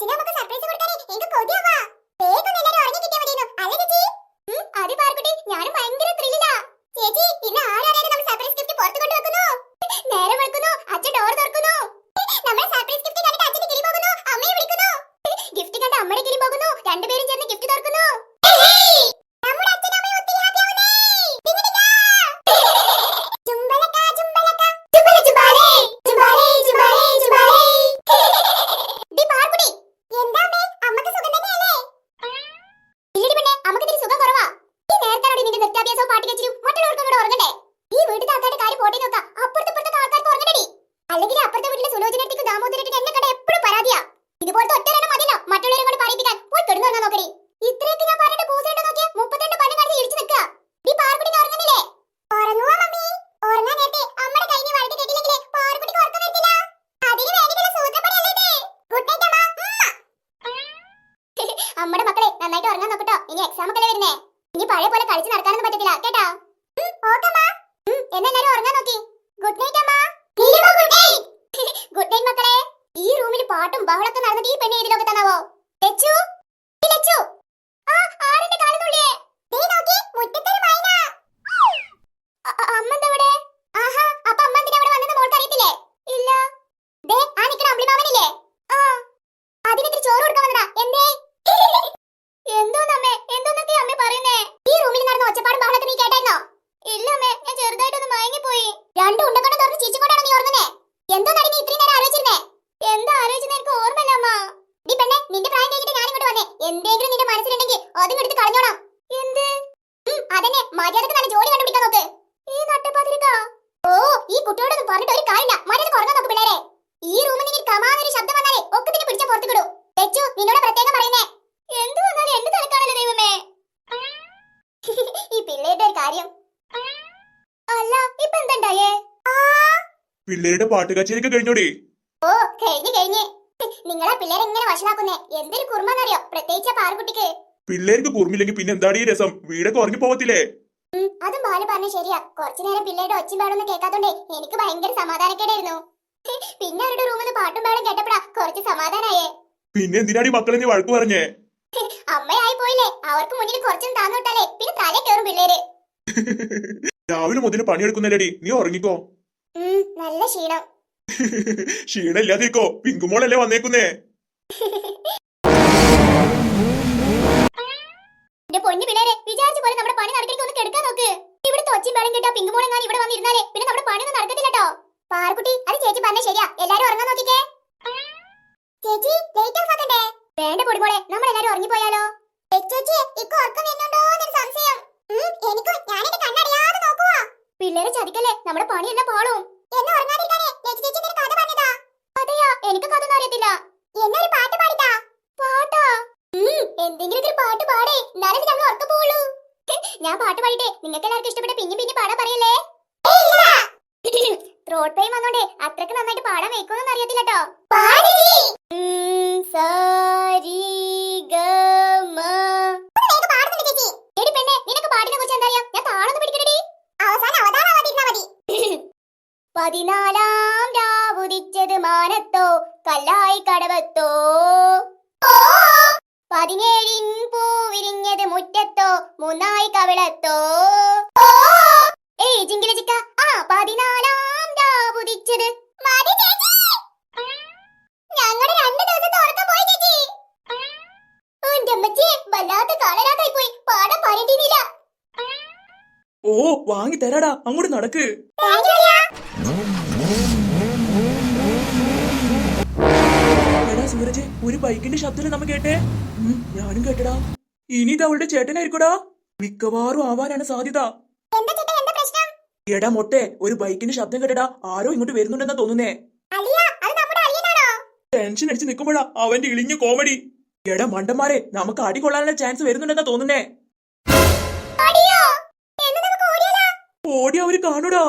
今年我三 അമ്മയുടെ മക്കളെ നന്നായിട്ട് ഉറങ്ങാൻ നോക്കട്ടോ. ഇനി എക്സാം ഒക്കെ വരുന്നേ? ഇനി പഴയ പോലെ കളിച്ച് നടക്കാനൊന്നും പറ്റത്തില്ല കേട്ടോ? എന്നെല്ലാരും ഉറങ്ങാൻ നോക്കി. ഗുഡ് നൈറ്റ് അമ്മ. ഗുഡ് നൈറ്റ് മക്കളെ. ഈ റൂമിൽ പാട്ടും ബഹളൊക്കെ നടന്നിട്ട് ഈ പെണ്ണ് ഏതിലൊക്കെ തന്നാവോ ലച്ചു ഈ ലച്ചു ആ ആരെന്റെ കാലുന്നുള്ളിയേ ദേ നോക്കി മുറ്റത്തൊരു മൈന അ- അ- അമ്മ എന്താ ഇവിടെ ആഹാ അപ്പൊ അമ്മ എന്തിനാ ഇവിടെ വന്നെന്ന് മോൾക്ക് അറിയത്തില്ലേ ഇല്ല ദേ ആ നിക്കണ അമ്പിളിമാമനില്ലേ ആ അതിനിത്തിരി ചോറ് കൊടുക്കാൻ വന്നതാ എന്തേ എന്തോന്നമ്മേ എന്തോന്നൊക്കെ അമ്മ പറയുന്നേ ഈ റൂമിൽ നടന്ന ഒച്ചപ്പാടും ബഹളൊക്കെ നീ കേട്ടായിരുന്നോ ഇല്ല അമ്മേ ഞാൻ മയങ്ങിപ്പോയി രണ്ടു ഉണ്ടക്കണ്ണം തുറന്ന് ചീച്ചുകൊണ്ടാണ് നീ ഓർക്കുന്നേ എന്തോ നടി നീ ഇത്രയും നേരം ആലോചിച്ചിരുന്നേ. എന്താ ആലോചിച്ചത് എനിക്ക് ഓർമ്മയില്ല അമ്മ. നീ പെണ്ണെ നിന്റെ പ്രായം കഴിഞ്ഞിട്ട് ഞാൻ ഇങ്ങോട്ട് വന്നേ. എന്തെങ്കിലും നിന്റെ മനസ്സിലുണ്ടെങ്കിൽ അതും എടുത്ത് കളഞ്ഞോണം എന്ത്? അതന്നെ. മര്യാദയ്ക്ക് നല്ല ജോലി കണ്ടുപിടിക്കാൻ നോക്ക്. ഈ നട്ടപ്പാതിരിക്ക ഓ ഈ കുട്ടിയോടൊന്നും പറഞ്ഞിട്ട് ഒരു കാര്യമില്ല. മര്യാദ ഉറങ്ങാൻ നോക്ക് പിള്ളേരെ. ഈ റൂമിൽ നിന്ന് കമാന്നൊരു ശബ്ദം വന്നാലേ ഒക്കെ തന്നെ പിടിച്ച പുറത്തു തെച്ചു നിന്നോട് പ്രത്യേകം പറയുന്നേ. എന്ത് വന്നാലും എന്റെ തലക്കാണല്ലോ ദൈവമേ. ഈ പിള്ളേരുടെ ഒരു കാര്യം അല്ല ഇപ്പൊ എന്തുണ്ടായേ പിള്ളേരുടെ പാട്ട് കച്ചേരി കഴിഞ്ഞോടി. ഓ കഴിഞ്ഞു കഴിഞ്ഞു. നിങ്ങളെ പിള്ളേരെ ഇങ്ങനെ വഷളാക്കുന്നേ? എന്തൊരു കുറുമെന്നറിയോ പ്രത്യേകിച്ച് പാറുകുട്ടിക്ക്. പിള്ളേർക്ക് കുറുമില്ലെങ്കിൽ പിന്നെ എന്താണ് ഈ രസം? വീടൊക്കെ ഉറങ്ങി പോവത്തില്ലേ? അതും ബാലു പറഞ്ഞ ശരിയാ. കുറച്ചു നേരം പിള്ളേരുടെ ഒച്ചും പാടൊന്നും കേൾക്കാത്തോണ്ടേ എനിക്ക് ഭയങ്കര സമാധാനക്കേടായിരുന്നു. പിന്നെ അവരുടെ റൂമിൽ നിന്ന് പാട്ടും പാടും കേട്ടപ്പോഴാ കുറച്ച് സമാധാനായേ. പിന്നെ എന്തിനാണ് ഈ മക്കളെ നീ വഴക്ക് പറഞ്ഞേ? അമ്മയായി പോയില്ലേ. അവർക്ക് മുന്നിൽ കുറച്ചും താന്നു വിട്ടാലേ. പിന്നെ തല കയറും പിള്ളേര്. രാവിലെ മുതൽ പണിയെടുക്കുന്നല്ലേടി? നീ ഉറങ്ങിക്കോ. നല്ല ക്ഷീണം. ക്ഷീണമില്ലാതിരിക്കോ. പിങ്കുമോളല്ലേ വന്നേക്കുന്നേ. എന്റെ പൊന്നു പിള്ളേരെ വിചാരിച്ച പോലെ നമ്മുടെ പണി നടക്കലേക്ക് ഒന്ന് കെടുക്കാൻ നോക്ക്. ഇവിടുത്തെ ഒച്ചയും ബേളം കേട്ടാ പിങ്കുമോളെങ്ങാൻ ഇവിടെ വന്നിരുന്നാലേ പിന്നെ നമ്മുടെ പണിയൊന്നും നടക്കത്തില്ല കേട്ടോ പാർക്കുട്ടി അത് ചേച്ചി പറഞ്ഞ ശരിയാ. എല്ലാരും ഉറങ്ങാൻ നോക്കിക്കേ. ചേച്ചി ലൈറ്റ് ഓഫ് ആക്കണ്ടേ വേണ്ട പൊടിമോളെ നമ്മൾ എല്ലാരും ഉറങ്ങിപ്പോയാലോ ചേച്ചി ഇപ്പൊ ഉറക്കം വരുന്നുണ്ടോ എന്നൊരു സംശയം എനിക്കും ഞാൻ എന്റെ കണ്ണടയാതെ നോക്കുവാ പിള്ളേരെ ചതിക്കല്ലേ നമ്മുടെ പണിയെല്ലാം പാളും എന്ന് ഉറങ്ങാതിരിക്കാനേ ചേച്ചി ചേച്ചി ഒരു കഥ പറഞ്ഞതാ അതെയാ എനിക്ക് കഥ ഒന്നും അറിയത്തില്ല എന്നൊരു പാട്ട് പാടിത്താ പാട്ടാ ഉം, എന്തെങ്കിലും ഒരു പാട്ട് പാടേ എന്നാലേ ഞങ്ങൾ ഉറക്കം പോവുള്ളൂ ഞാൻ പാട്ട് പാടിട്ടെ നിങ്ങൾക്ക് എല്ലാവർക്കും ഇഷ്ടപ്പെട്ട പിന്നെ പിന്നെ പാടാൻ പറയല്ലേ? Throat pain വന്നോണ്ടേ. അത്രയ്ക്ക് നന്നായിട്ട് പാടാൻ വെക്കൊന്നും അറിയത്തില്ല കേട്ടോ പതിനാലാം രാവുദിച്ചത് മാനത്തോ കല്ലായി കടവത്തോ. വിരിഞ്ഞത് മുറ്റത്തോ? മൂന്നായി കവിളത്തോ? ഏയ് ജിങ്കില ചിക്ക. ആ പതിനാലാം രാവുദിച്ചത് ഞങ്ങളുടെ രണ്ട് ദിവസത്തെ ഉറക്കം പോയി ചേച്ചി. എന്റെ അമ്മച്ചിയെ വല്ലാത്ത കാലരാതായി പോയി. പറഞ്ഞിട്ടില്ല ഓ വാങ്ങി തരാടാ. അങ്ങോട്ട് നടക്ക്. എടാ സൂരജ് ഒരു ബൈക്കിന്റെ ശബ്ദം നമ്മ കേട്ടേ? ഞാനും കേട്ടടാ. ഇനി ഇത് അവളുടെ ചേട്ടനായിരിക്കടാ. മിക്കവാറും ആവാനാണ് സാധ്യത. എടാ മൊട്ടെ ഒരു ബൈക്കിന്റെ ശബ്ദം കേട്ടടാ. ആരോ ഇങ്ങോട്ട് വരുന്നുണ്ടെന്നാ തോന്നുന്നേ. ടെൻഷൻ അടിച്ച് നിൽക്കുമ്പോഴാ അവന്റെ ഇളിഞ്ഞ കോമഡി. എടാ മണ്ടന്മാരെ നമുക്ക് അടി കൊള്ളാനുള്ള ചാൻസ് വരുന്നുണ്ടെന്നാ തോന്നുന്നേ. ഓടി അവർ കാണൂടാ.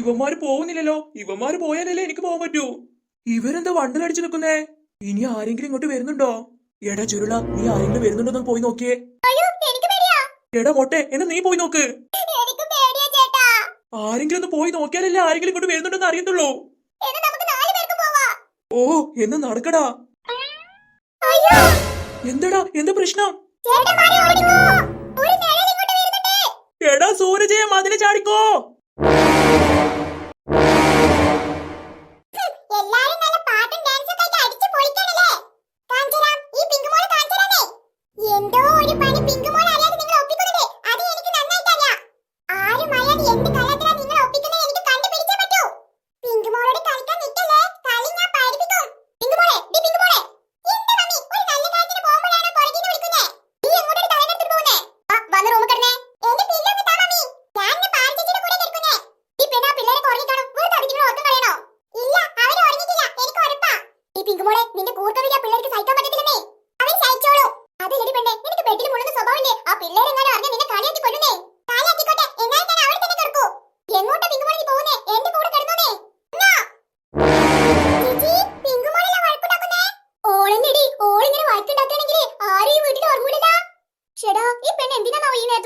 ഇവന്മാര് പോകുന്നില്ലല്ലോ ഇവന്മാര് പോയാലല്ലേ എനിക്ക് പോകാൻ പറ്റൂ. ഇവരെന്താ വണ്ടലടിച്ചു നിൽക്കുന്നേ ഇനി ആരെങ്കിലും ഇങ്ങോട്ട് വരുന്നുണ്ടോ? എടാ ചുരുള നീ ആരെങ്കിലും വരുന്നുണ്ടോ പോയി നോക്കിയേ. എടാ മൊട്ടെ എന്നെ നീ പോയി നോക്ക്. ആരെങ്കിലും ഒന്ന് പോയി നോക്കിയാലല്ലേ ആരെങ്കിലും ഇങ്ങോട്ട് വരുന്നുണ്ടെന്ന് അറിയത്തുള്ളൂ. ഓ എന്ന് നടക്കടാ. എന്താടാ എന്താ പ്രശ്നം? എടാ സൂരജയെ അതിനെ ചാടിക്കോ.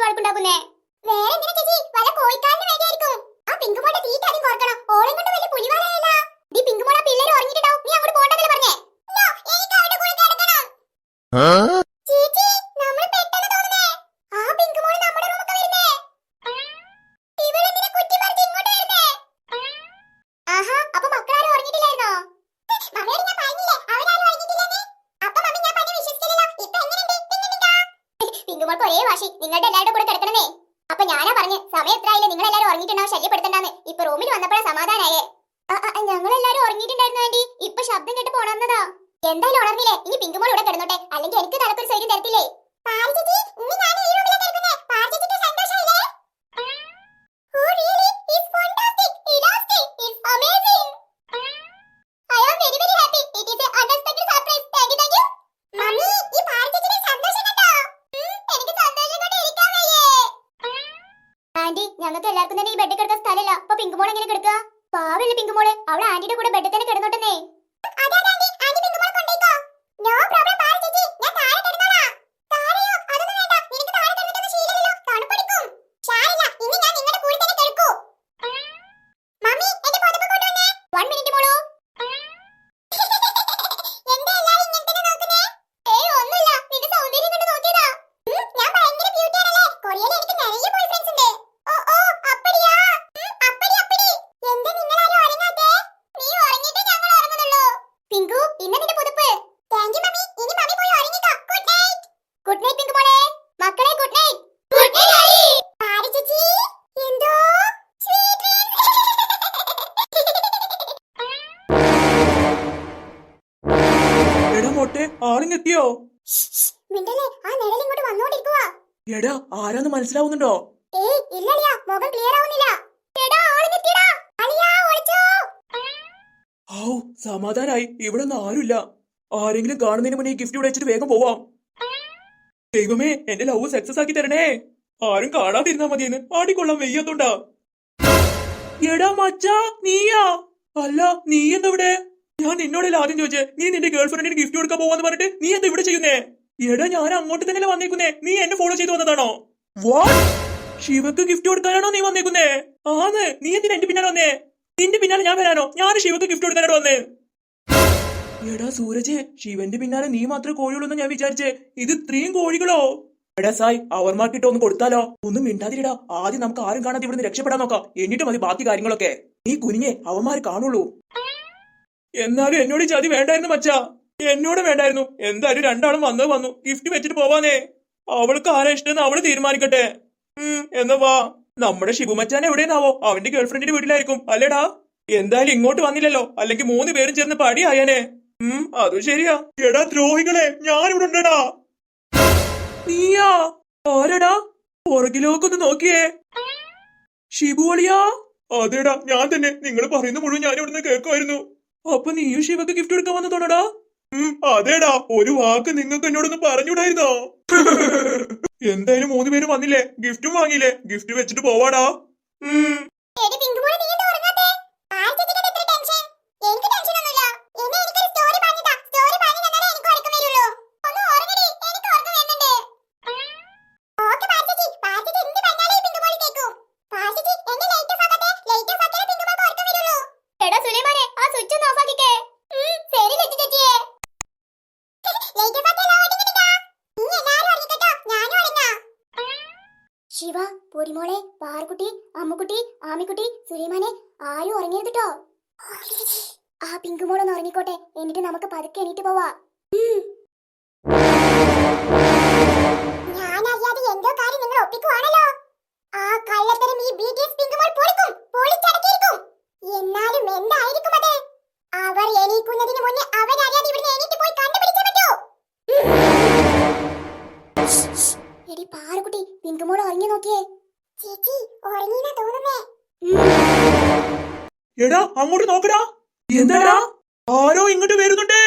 വഴക്കുണ്ടാക്കുന്നേ? വേറെ എന്തിനാ ചേച്ചി? വല്ല കോഴിക്കാരന് വേണ്ടിയായിരിക്കും. ആ പിങ്കുമോളുടെ തീറ്റ ആദ്യം കുറക്കണം ഓളം കൊണ്ട് വലിയ പുലിവാലയല്ല നീ പിങ്കുമോളെ പിള്ളേര് ഉറങ്ങിയിട്ടുണ്ടാവും. നീ അങ്ങോട്ട് പോകണ്ടെന്നല്ലേ പറഞ്ഞേ. എനിക്ക് അവരുടെ കൂടെ കിടക്കണം. ചേച്ചി നമ്മൾ പെട്ടെന്ന് തോന്നുന്നേ ആ പിങ്കുമോൾ നമ്മുടെ റൂമൊക്കെ വരുന്നേ. ഇവളെന്തിനാ കുറ്റി പറിച്ച് ഇങ്ങോട്ട് വരുന്നേ? ആഹാ അപ്പൊ മക്കളാരും ഉറങ്ങിയിട്ടില്ലായിരുന്നോ? മമ്മിയോട് ഞാൻ പറഞ്ഞില്ലേ അവരാരും ഉറങ്ങിയിട്ടില്ലെന്ന്? അപ്പൊ മമ്മി ഞാൻ പറഞ്ഞ വിശ്വസിക്കില്ലല്ലോ ഇപ്പൊ എങ്ങനെയുണ്ട്? പിങ്കുമോൾക്ക് ഒരേ വാശി. നിങ്ങളുടെ കൂടെ കിടക്കണമേ അപ്പൊ ഞാനാ പറഞ്ഞ് സമയം എത്രയായില്ലേ നിങ്ങൾ എല്ലാവരും ഉറങ്ങിയിട്ടുണ്ടാവും ശല്യപ്പെടുത്തണ്ടെന്ന് ഇപ്പൊ റൂമിൽ വന്നപ്പോഴാ സമാധാനായേ ഞങ്ങൾ എല്ലാവരും ഉറങ്ങിയിട്ടുണ്ടായിരുന്നു ആന്റി ഇപ്പൊ ശബ്ദം കേട്ട് പോണെന്നതാ എന്തായാലും ഉണർന്നില്ലേ? ഇനി പിങ്കുമോൾ ഇവിടെ കിടന്നോട്ടെ. അല്ലെങ്കിൽ എനിക്ക് തലക്കൊരു സൈര്യം തരത്തില്ലേ? ഞങ്ങൾക്ക് എല്ലാവർക്കും തന്നെ ഈ ബെഡ് കിടക്കാൻ സ്ഥലമില്ല. അപ്പൊ പിങ്കുമോൾ എങ്ങനെ കിടക്കുക? പാവല്ലേ പിങ്കുമോൾ അവളെ ആന്റിയുടെ കൂടെ ബെഡിൽ തന്നെ കിടന്നോട്ടെന്നേ നോ പ്രോബ്ലം പാറ ചേച്ചി ഞാൻ താഴെ കിടന്നോളാം താഴെയോ അതൊന്നും വേണ്ട നിനക്ക് താഴെ കിടന്നിട്ടൊന്നും ശീലമില്ലല്ലോ തണുപ്പടിക്കും സാരില്ല ഇനി ഞാൻ നിങ്ങളുടെ കൂടെ തന്നെ കിടക്കൂ മമ്മി എന്റെ പുതപ്പ് കൊണ്ടുവന്നേ വൺ മിനിറ്റ് മോളൂ എന്താ എല്ലാരും ഇങ്ങനെ തന്നെ നോക്കുന്നേ ഏയ് ഒന്നുമില്ല നിന്റെ സൗന്ദര്യം കൊണ്ട് നോക്കിയതാ ഉം, ഞാൻ ഭയങ്കര ബ്യൂട്ടി ആണല്ലേ കൊറിയയിൽ എനിക്ക് നിറയെ ബോയ് ഫ്രണ്ട്സ് ഉണ്ട് ഓ ഓ അപ്പടിയാ ഉം, അപ്പടി അപ്പടി എന്താ നിങ്ങൾ ആരും ഉറങ്ങാത്തെ നീ ഉറങ്ങിയിട്ട് ഞങ്ങൾ ഉറങ്ങുന്നുള്ളൂ പിങ്കു ഇന്ന് നിന്റെ പുതുപ്പ് താങ്ക് യു മമ്മി ഇനി മമ്മി പോയി ഉറങ്ങിക്കോ good night good night Pinku മോളെ മക്കളെ good night good night Pari ചേച്ചി എന്തോ സ്വീറ്റ് എടാ മോട്ടെ ആളിങ്ങെത്തിയോ മിണ്ടല്ലേ ആ നിഴൽ ഇങ്ങോട്ട് വന്നോണ്ടിരിക്കുവാ എടാ ആരാന്ന് മനസ്സിലാവുന്നുണ്ടോ ഏയ് ഇല്ലളിയാ മുഖം ക്ലിയർ ആവുന്നില്ല എടാ ആരാന്ന് മനസ്സിലാവുന്നുണ്ടോ? ഔ സമാധാനായി. ഇവിടെ ഒന്നും ആരുമില്ല. ആരെങ്കിലും കാണുന്നതിന് മുന്നേ ഗിഫ്റ്റ് ഇവിടെ വെച്ചിട്ട് വേഗം പോവാം. ദൈവമേ എന്റെ ലവ് സക്സസ് ആക്കി തരണേ. ആരും കാണാതിരുന്നാ മതിയെന്ന് ആടിക്കൊള്ളാൻ വയ്യാത്തോണ്ടാ. എടാ മച്ചാ നീയാ. അല്ല നീ എന്താ ഇവിടെ? ഞാൻ നിന്നോടല്ല ആദ്യം ചോദിച്ചേ? നീ നിന്റെ ഗേൾ ഫ്രണ്ടിന് ഗിഫ്റ്റ് കൊടുക്കാൻ പോവാന്ന് പറഞ്ഞിട്ട് നീ എന്താ ഇവിടെ ചെയ്യുന്നേ? എടാ ഞാൻ അങ്ങോട്ട് തന്നെ വന്നേക്കുന്നേ. നീ എന്നെ ഫോളോ ചെയ്ത് വന്നതാണോ? വാട്ട് ശിവക്ക് ഗിഫ്റ്റ് കൊടുക്കാനാണോ നീ വന്നേക്കുന്നേ? ആന്ന്. നീ എന്തിനാ എന്റെ പിന്നാലെ വന്നേ? നിന്റെ പിന്നാലെ ഞാൻ വരാനോ? ഞാൻ ശിവക്ക് ഗിഫ്റ്റ് കൊടുക്കാനായിട്ട് വന്നേ. എടാ സൂരജ് ശിവന്റെ പിന്നാലെ നീ മാത്രമേ കോഴിയുള്ളൂ ഞാൻ വിചാരിച്ചേ. ഇത് ഇത്രയും കോഴികളോ? എടാ സായ് അവർമാർക്കിട്ട് ഒന്ന് കൊടുത്താലോ? ഒന്നും മിണ്ടാതിരിടാ. ആദ്യം നമുക്ക് ആരും കാണാതെ ഇവിടുന്ന് രക്ഷപ്പെടാൻ നോക്കാം. എന്നിട്ട് മതി ബാക്കി കാര്യങ്ങളൊക്കെ. നീ കുനിഞ്ഞേ അവന്മാര് കാണുള്ളൂ. എന്നാലും എന്നോട് ഈ ചതി വേണ്ടായിരുന്നു മച്ചാ. എന്നോട് വേണ്ടായിരുന്നു. എന്തായാലും രണ്ടാളും വന്നത് വന്നു. ഗിഫ്റ്റ് വെച്ചിട്ട് പോവാനേ അവൾക്ക് ആരാ ഇഷ്ടം അവൾ തീരുമാനിക്കട്ടെ. ഉം എന്നാ വാ. നമ്മുടെ ശിവമച്ചാൻ എവിടെയെന്നാവോ? അവന്റെ ഗേൾഫ്രണ്ടിന്റെ വീട്ടിലായിരിക്കും. അല്ലേടാ? എന്തായാലും ഇങ്ങോട്ട് വന്നില്ലല്ലോ. അല്ലെങ്കിൽ മൂന്ന് പേരും ചേർന്ന് പടിയായനെ. ഉം അതും ശരിയാ. എടാ ദ്രോഹികളെ ഞാനിവിടെ ഉണ്ടടാ. നീയാ? ആരടാ? പുറകിലോക്കൊന്ന് നോക്കിയേ. ഷിബുവളിയാ അതെടാ ഞാൻ തന്നെ. നിങ്ങൾ പറയുന്ന മുഴുവൻ ഞാൻ ഇവിടുന്ന് കേൾക്കുമായിരുന്നു. അപ്പൊ നീയും ശിവക്ക് ഗിഫ്റ്റ് എടുക്കാൻ വന്നതോണടാ അതേടാ. ഒരു വാക്ക് നിങ്ങൾക്ക് എന്നോടൊന്ന് പറഞ്ഞൂടായിരുന്നോ എന്തായാലും മൂന്ന് പേരും വന്നില്ലേ? ഗിഫ്റ്റും വാങ്ങിയില്ലേ? ഗിഫ്റ്റ് വെച്ചിട്ട് പോവാടാ ഉം എടി പിങ്കുമോളെ നീ എന്താ ഉറങ്ങാത്തെ ആർക്കൊക്കെ ഇത്ര ടെൻഷൻ എനിക്ക് ടെൻഷൻ ഒന്നുമില്ല എന്നെ എനിക്കൊരു സ്റ്റോറി പറഞ്ഞതാ സ്റ്റോറി പറഞ്ഞു തന്നാലേ എനിക്ക് ഉറക്കം വരുള്ളൂ ഒന്ന് ഉറങ്ങടി എനിക്ക് ഉറക്കം വരുന്നുണ്ട് ഓക്കെ പാർട്ടിജി പാർട്ടിജി എന്ത് പറഞ്ഞാലേ ഈ പിങ്കുമോളി കേൾക്കും പാർട്ടിജി എന്നെ ലൈറ്റ് ഓഫ് ആക്കട്ടെ ലൈറ്റ് ഓഫ് ആക്കിയാലേ പിങ്കുമോൾക്ക് ഉറക്കം വരുള്ളൂ എടാ സുലൈമാനെ ആ സ്വിച്ച് ഒന്ന് ഓഫ് ആക്കിക്കേ പാറുക്കുട്ടി അമ്മുക്കുട്ടി ആമിക്കുട്ടി സുലൈമാനെ ആരും ഉറങ്ങരുത് കേട്ടോ ആ പിങ്കുമോളൊന്ന് ഉറങ്ങിക്കോട്ടെ എന്നിട്ട് നമുക്ക് പതുക്കെ എണീറ്റ് പോവാ. ഞാനറിയാതെ എന്തോ കാര്യം നിങ്ങൾ ഒപ്പിക്കുവാണല്ലോ. ആ കള്ളത്തരം ഈ ബി ടി എസ് പിങ്കുമോൾ പൊളിക്കും പൊളിച്ചടക്കിയിരിക്കും. എന്നാലും എന്തായിരിക്കും അത്? അവർ എണീക്കുന്നതിന് മുന്നേ അവരറിയാതെ ഇവിടുന്ന് എണീറ്റ് പോയി കണ്ടുപിടിച്ചേ പറ്റൂ. എടി പാറുകുട്ടി പിങ്കുമോൾ ഉറങ്ങി നോക്കിയേ. എടാ അങ്ങോട്ട് നോക്കടാ. എന്താടാ? ആരോ ഇങ്ങോട്ട് വരുന്നുണ്ട്.